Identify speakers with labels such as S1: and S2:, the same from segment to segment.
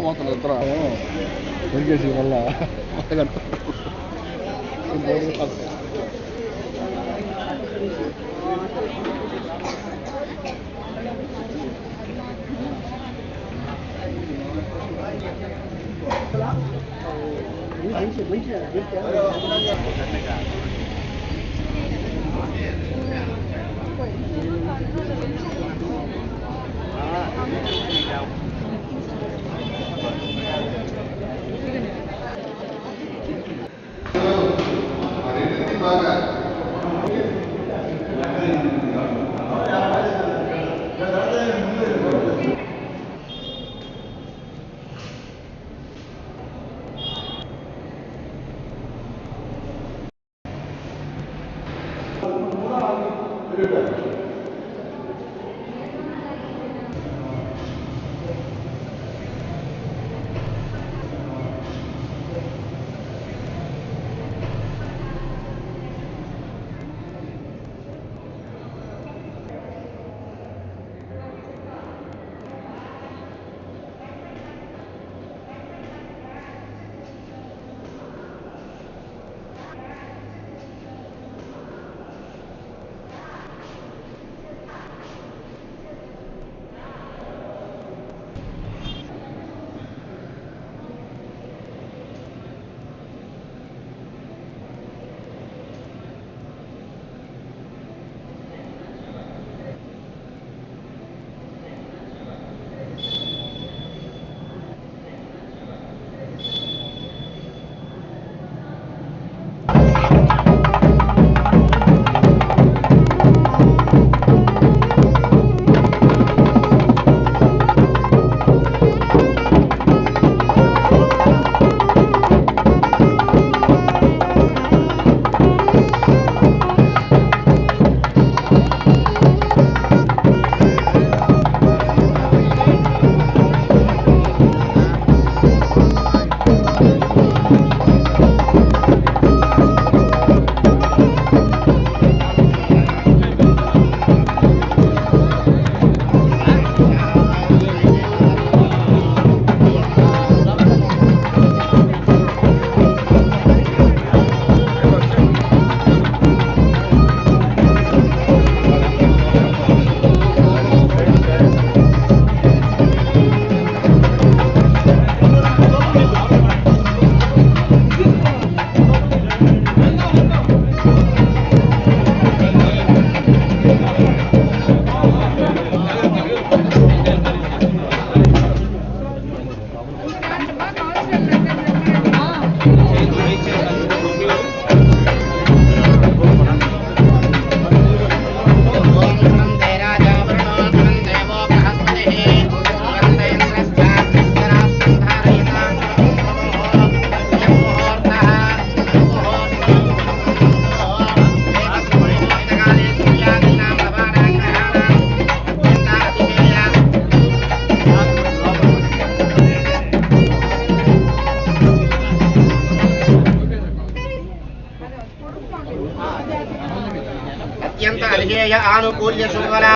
S1: ఏమో పోతుంది ఇద్దరు దొరికేసి వల్ల
S2: అత్యంత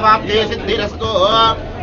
S2: శుభలాభాబ్ధే సిద్ధిరస్తు.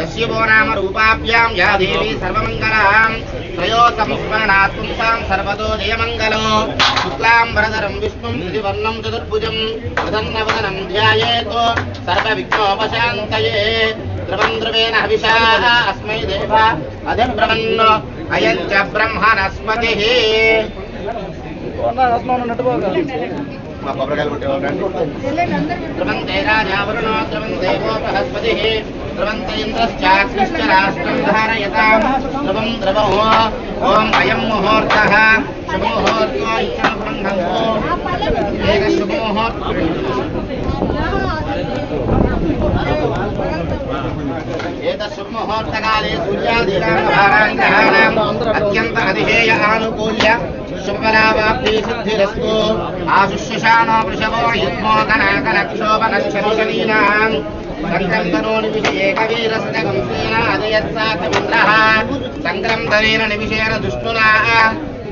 S2: యస్య నామ రూపాభ్యాం యా దేవి సర్వమంగళాం. త్రయో సంస్మరణాత్ పుంసాం సర్వతో జయమంగళం. శుక్లాం వరదరం విష్ణుం త్రివర్ణం చతుర్భుజం. ప్రసన్నవదనం ధ్యాయేత్. సర్వవిఘ్నోపశాంతయే. ద్రవం ద్రవేణ హవిషా అస్మై దేవ. అధిబ్రవన్ అయం చ బ్రహ్మణస్పతి మా కొబ్బరికాయలు కొట్టేవాళ్ళండి ధ్రువంతే రాజావరుణో ధ్రువం దేవో బృహస్పతి ధ్రువంత ఇంద్రశ్చాగ్నిశ్చ రాష్ట్రం ధారయతాం ధ్రువం ధ్రువో ఓం అయం ముహూర్త శుభముహూర్తో ఇచ్చం బ్రహ్మో ఏక శుభముహూర్త ఏతశుభముహూర్తకాలే సూర్యాదీనాం అత్యంత అధిహేయ ఆనుకూల్య శుభలావాప్తి సిద్ధిరస్తు. ఆశుష్యశానో వృషభో యుగ్మో కనాకనక్షోభనక్షరీణాం సంక్రంధనో నివిషే కవీరస్తకం సేనాదయత్సాకమింద్రః సంక్రంధనేన దుష్టునా.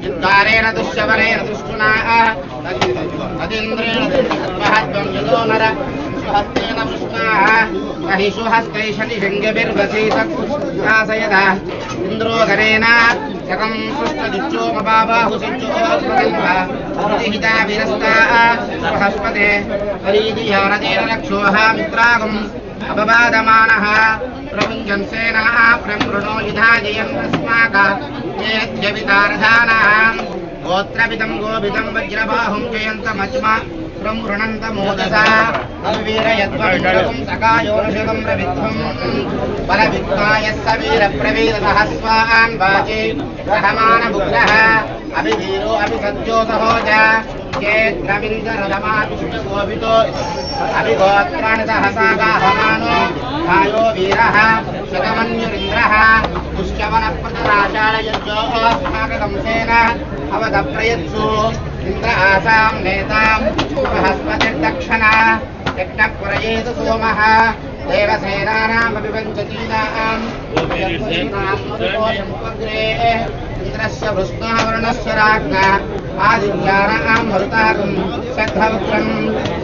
S2: యుద్ధారేణ దుశ్శవరేణ దుష్టునా. అదింద్రేణ సర్వహత్వం యదో నర हस्तेन पुष्णाः महिषु हस्तैः शनिशृङ्गभिर्वसीतकुष्णासयदा इन्द्रो गणेना जगं सुष्टजुच्चोमबाबाहुसिञ्चोहिता विरस्ताः बृहस्पते हरीतिहारतेन रक्षोः मित्रागम् अपवादमानः प्रभुञ्जंसेनः प्रकृणो युधाजयन् अस्माका येत्यवितारधानाम् गोत्रपितं गोपितं वज्रबाहुं जयन्तमज्मा పుత్రం గృణంత మోదసా వీరయత్వం సకాయోషితం రవిధ్వం బల విద్మాయ స వీర ప్రవీర సహస్వాన్ వాచి గ్రహమాణ బుగ్ర అభి వీరో అభి సత్యో సహోజ ేంద్రవిందరమావిష్ణుగోవితో అభి గోత్రాణి సహసాగాహమానో కాయో వీర శతమన్యురింద్ర इन्द्र आसां नेतां बृहस्पतिर्दक्षिणा यज्ञपुरयेतु सोमः देवसेनानामपि पञ्चतीनाम् इन्द्रस्य वृष्णः वर्णस्य राज्ञा आदित्यानां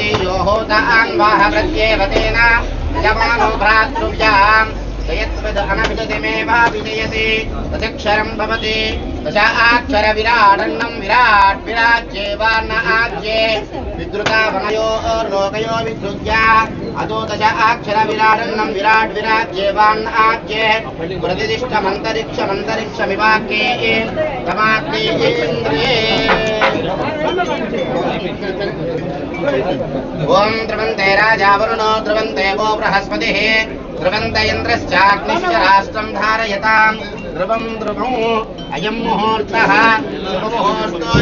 S2: क्षर त अन्वः प्रत्येव तेन यमानो भ्रातृभ्याम्। यत्वदनविदतिमेव दश आक्षरविराडन्नं विराट् विराज्येवान्न आज्ये। विद्रुतावनयोर्लोकयो विद्रुत्य। अतो दश आक्षरविराडन्नं विराट् विराज्येवान्न आज्ये। प्रतिष्ठमन्तरिक्षमन्तरिक्षमिवाक्ये। तमाग्नेन्द्रिये ओम ध्रुवंते राजा वरुणो द्रवंते वो बृहस्पति द्रवंत इंद्रश्चाग्निश्च राष्ट्रम धारयता, ध्रुवं ध्रुवौ अयम मुहूर्त शुभ मुहूर्तो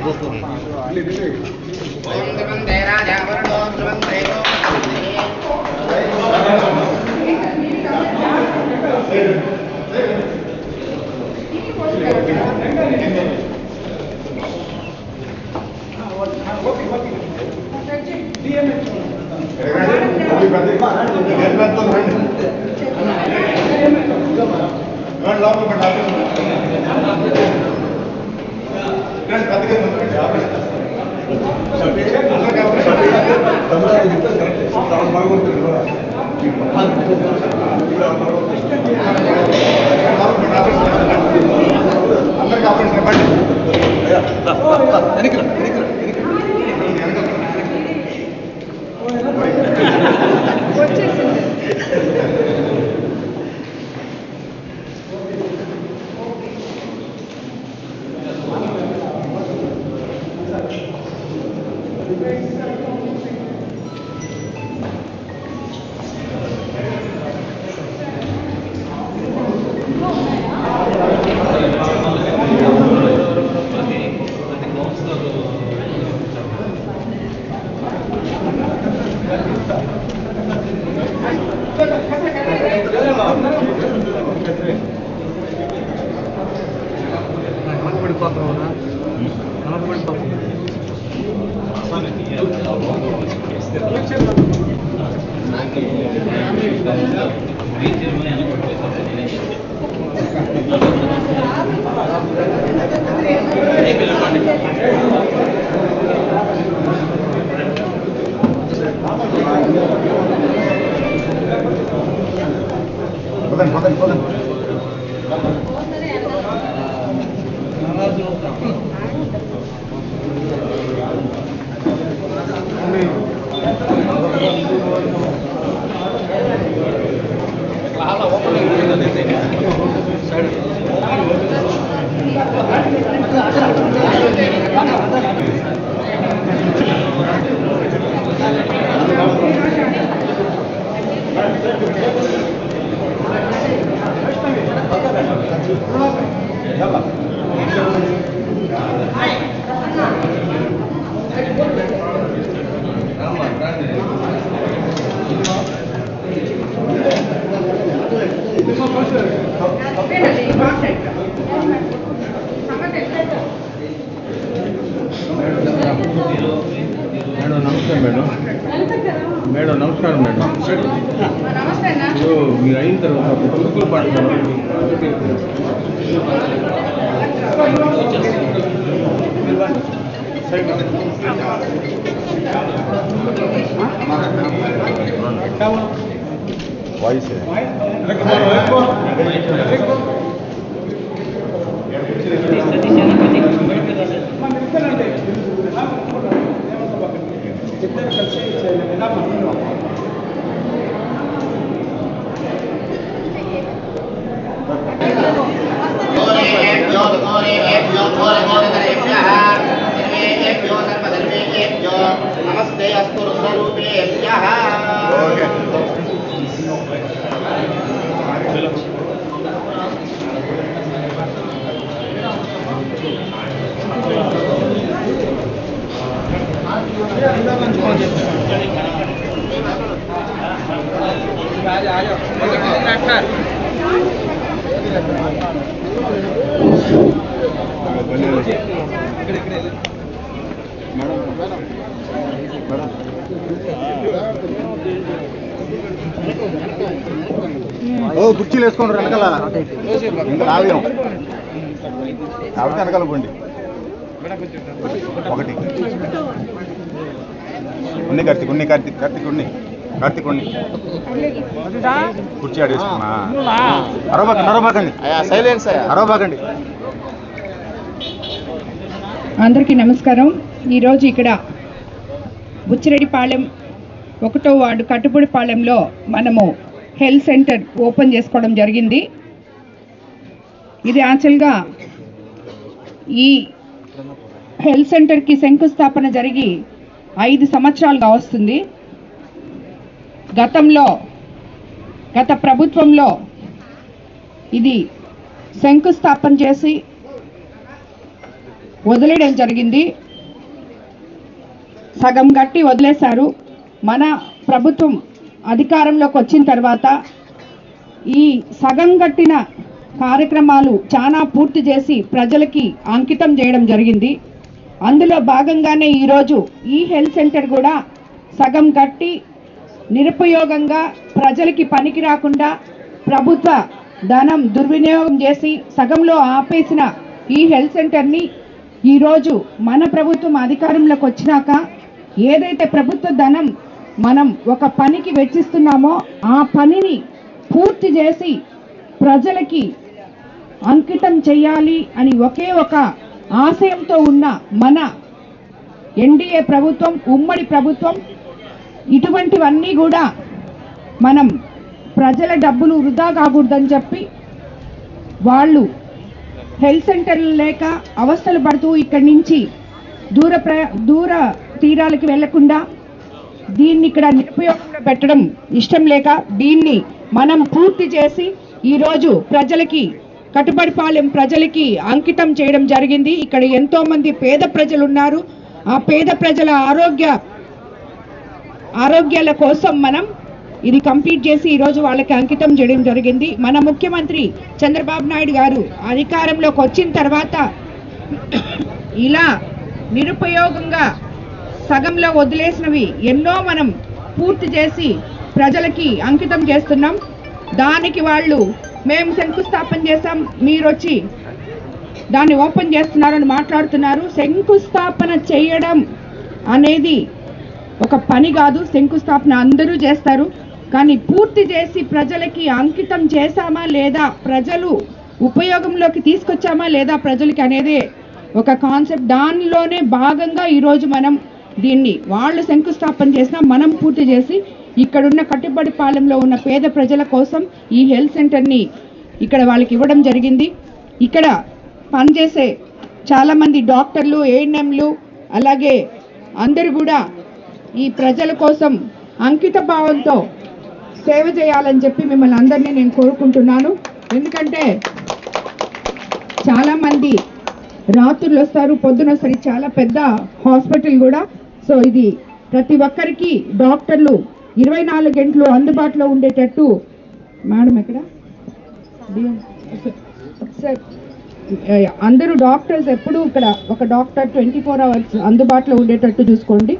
S2: Good luck, but Tamil Thank you. Thank you.
S1: Madam నమస్తే మేడం మేడం నమస్కారం మేడం ఇప్పుడు మీరు అయిన తర్వాత పురుగులు
S2: वॉइस
S3: है। नमस्ते अस्तु
S2: रुद्ररूपे ఓ కుర్చీలు వేసుకోండి వెనకాల. ఇంకా రావేం వెనకాల పోండి. ఒకటి. ఉన్ని కార్తీక్ ఉన్ని కార్తీక్ కార్తీక్ ఉన్ని కార్తీక్ ఉన్ని. కుర్చీ ఆడేసుకున్నా. అరవబాకండి అరవబాకండి సైలెన్స్ అరవబాకండి
S4: అందరికీ నమస్కారం. ఈరోజు ఇక్కడ బుచ్చిరెడ్డిపాలెం ఒకటో వార్డు కట్టుబడిపాలెంలో మనము హెల్త్ సెంటర్ ఓపెన్ చేసుకోవడం జరిగింది. ఇది యాక్చువల్గా ఈ హెల్త్ సెంటర్కి శంకుస్థాపన జరిగి ఐదు సంవత్సరాలుగా వస్తుంది. గతంలో గత ప్రభుత్వంలో ఇది శంకుస్థాపన చేసి వదిలేయడం జరిగింది. సగం గట్టి వదిలేశారు. మన ప్రభుత్వం అధికారంలోకి వచ్చిన తర్వాత ఈ సగం గట్టిన కార్యక్రమాలు చాలా పూర్తి చేసి ప్రజలకి అంకితం చేయడం జరిగింది. అందులో భాగంగానే ఈరోజు ఈ హెల్త్ సెంటర్ కూడా సగం కట్టి నిరుపయోగంగా ప్రజలకి పనికి రాకుండా ప్రభుత్వ ధనం దుర్వినియోగం చేసి సగంలో ఆపేసిన ఈ హెల్త్ సెంటర్ని ఈరోజు మన ప్రభుత్వం అధికారంలోకి వచ్చినాక ఏదైతే ప్రభుత్వ ధనం మనం ఒక పనికి వెచ్చిస్తున్నామో ఆ పనిని పూర్తి చేసి ప్రజలకి అంకితం చేయాలి అని ఒకే ఒక ఆశయంతో ఉన్న మన ఎన్డీఏ ప్రభుత్వం ఉమ్మడి ప్రభుత్వం ఇటువంటివన్నీ కూడా మనం ప్రజల డబ్బులు వృధా కాకూడదని చెప్పి వాళ్ళు హెల్త్ సెంటర్లు లేక అవస్థలు పడుతూ ఇక్కడి నుంచి దూర ప్ర దూర తీరాలకి వెళ్ళకుండా దీన్ని ఇక్కడ నిరుపయోగంలో పెట్టడం ఇష్టం లేక దీన్ని మనం పూర్తి చేసి ఈరోజు ప్రజలకి కట్టుబడిపాలెం ప్రజలకి అంకితం చేయడం జరిగింది. ఇక్కడ ఎంతో మంది పేద ప్రజలు ఉన్నారు ఆ పేద ప్రజల ఆరోగ్య ఆరోగ్యాల కోసం మనం ఇది కంప్లీట్ చేసి ఈరోజు వాళ్ళకి అంకితం చేయడం జరిగింది. మన ముఖ్యమంత్రి చంద్రబాబు నాయుడు గారు అధికారంలోకి వచ్చిన తర్వాత ఇలా నిరుపయోగంగా సగంలో వదిలేసినవి ఎన్నో మనం పూర్తి చేసి ప్రజలకి అంకితం చేస్తున్నాం. దానికి వాళ్ళు మేము శంకుస్థాపన చేసాం మీరు వచ్చి దాన్ని ఓపెన్ చేస్తున్నారని మాట్లాడుతున్నారు. శంకుస్థాపన చేయడం అనేది ఒక పని కాదు శంకుస్థాపన అందరూ చేస్తారు. కానీ పూర్తి చేసి ప్రజలకి అంకితం చేశామా లేదా ప్రజలు ఉపయోగంలోకి తీసుకొచ్చామా లేదా ప్రజలకి అనేది ఒక కాన్సెప్ట్. దానిలోనే భాగంగా ఈరోజు మనం దీన్ని వాళ్ళు శంకుస్థాపన చేసినా మనం పూర్తి చేసి ఇక్కడున్న కట్టుబడి పాలెంలో ఉన్న పేద ప్రజల కోసం ఈ హెల్త్ సెంటర్ని ఇక్కడ వాళ్ళకి ఇవ్వడం జరిగింది. ఇక్కడ పనిచేసే చాలామంది డాక్టర్లు ఏఎన్ఎంలు అలాగే అందరూ కూడా ఈ ప్రజల కోసం అంకిత భావంతో సేవ చేయాలని చెప్పి మిమ్మల్ని అందరినీ నేను కోరుకుంటున్నాను. ఎందుకంటే చాలామంది రాత్రులు వస్తారు పొద్దున వస్తారు. చాలా పెద్ద హాస్పిటల్ కూడా. సో ఇది ప్రతి ఒక్కరికి డాక్టర్లు ఇరవై నాలుగు గంటలు అందుబాటులో ఉండేటట్టు. మేడం ఎక్కడ? సార్ అందరూ డాక్టర్స్ ఎప్పుడూ ఇక్కడ ఒక డాక్టర్ ట్వంటీ ఫోర్ అవర్స్ అందుబాటులో ఉండేటట్టు చూసుకోండి.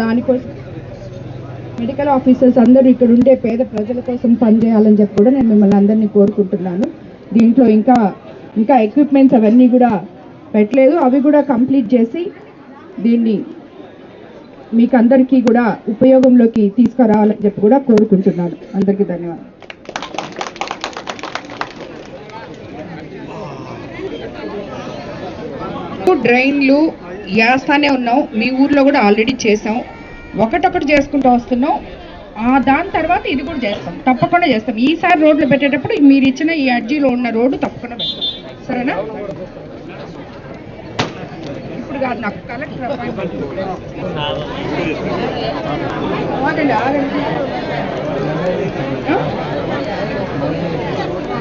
S4: దానికోసం మెడికల్ ఆఫీసర్స్ అందరూ ఇక్కడ ఉండే పేద ప్రజల కోసం పనిచేయాలని చెప్పి కూడా నేను మిమ్మల్ని అందరినీ కోరుకుంటున్నాను. దీంట్లో ఇంకా ఇంకా ఎక్విప్మెంట్స్ అవన్నీ కూడా పెట్టలేదు. అవి కూడా కంప్లీట్ చేసి దీన్ని మీకు అందరికీ కూడా ఉపయోగంలోకి తీసుకురావాలని చెప్పి కూడా కోరుకుంటున్నాను. అందరికీ ధన్యవాదాలు. డ్రైన్లు వేస్తానే ఉన్నాం. మీ ఊర్లో కూడా ఆల్రెడీ చేసాం. ఒకటొకటి చేసుకుంటూ వస్తున్నాం. ఆ దాని తర్వాత ఇది కూడా చేస్తాం. తప్పకుండా చేస్తాం. ఈసారి రోడ్లు పెట్టేటప్పుడు మీరు ఇచ్చిన ఈ అర్జీలో ఉన్న రోడ్డు తప్పకుండా పెడతాం సరేనా? ఇప్పుడు కాదు నాకు కలెక్టర్ అపాయింట్మెంట్ ఆగండి ఆగండి ఆ?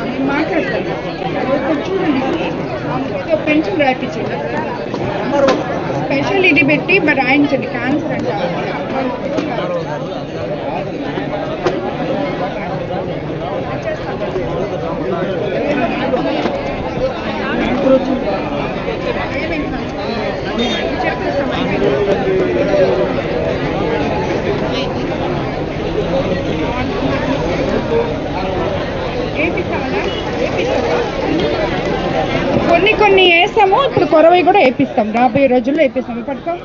S4: నేను మాట్లాడతాను ఒకటి చూడండి ఏదో పెన్షన్ రాయించండి స్పెషల్ ఇది పెట్టి మరి రాయించండి క్యాన్సర్ అంటే ఏపిస్తామా ఏపిస్తామా కొన్ని కొన్ని వేస్తాము ఇప్పుడు కొరవై కూడా వేపిస్తాం రాబోయే రోజుల్లో వేపిస్తాం? వీళ్ళు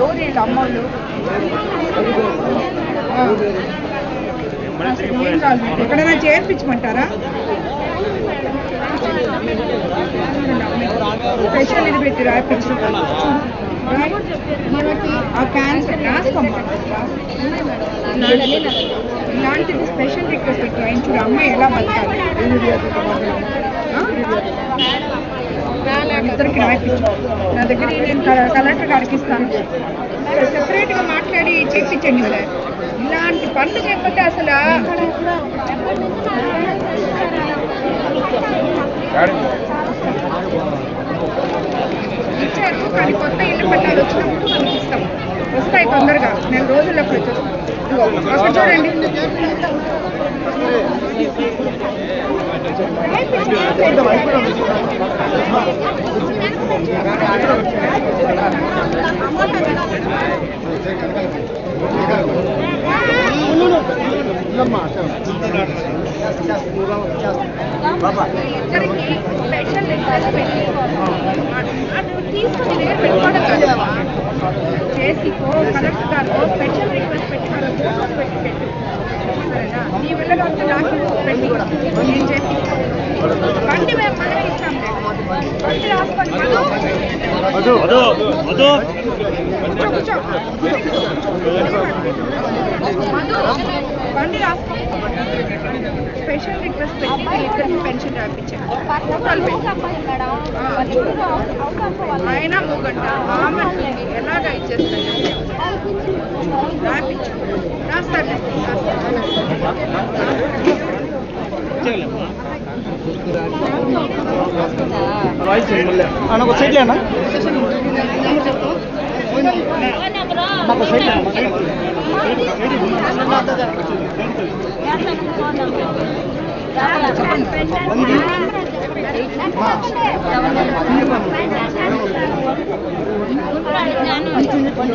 S4: ఎవరు వీళ్ళు అమ్మోళ్ళు. అసలు ఏం కాదు ఎక్కడైనా చేర్పించమంటారా? స్పెషల్ ఇది పెట్టి రాయించు మనకి ఆ క్యాన్సర్ రాసుకోం ఇలాంటిది స్పెషల్ రిక్వెస్ట్ పెట్టి రాయించు అమ్మాయి ఎలా బతకాలి? ఇద్దరికి రాయించు నా దగ్గర నేను కలెక్టర్ గారికి ఇస్తాను. సెపరేట్గా మాట్లాడి చేయించండి సార్ ఇలాంటి పనులు చేయకపోతే అసలు ఇచ్చారు కానీ కొత్త ఇల్లు పట్టాలు వచ్చినప్పుడు మనం ఇస్తాం వస్తాయి తొందరగా. నెల రోజుల్లో వచ్చేస్తాం చూడండి. ఇద్దరికి స్పెషల్ రిక్వెస్ట్ పెట్టి అది తీసుకొని దగ్గర పెట్టుకోవడం కాదమ్మా చేసి కలెక్టర్ గారు స్పెషల్ రిక్వెస్ట్ పెట్టి నీ వెళ్ళగంత డాక్యుమెంట్స్ పెట్టి నేను చేసి బండి మేము మనమే ఇస్తాంలే బండి రాసుకోండి మధు మధు బండి రాసుకో స్పెషల్ రిక్వెస్ట్ పెట్టి ఇద్దరికి పెన్షన్ పెట్టి ఆయన మూగంట ఆమె ఎలాగ ఇచ్చేస్తాను రాపించు
S2: ఒక సైడ్ లేనా సైడ్
S5: చెప్పండి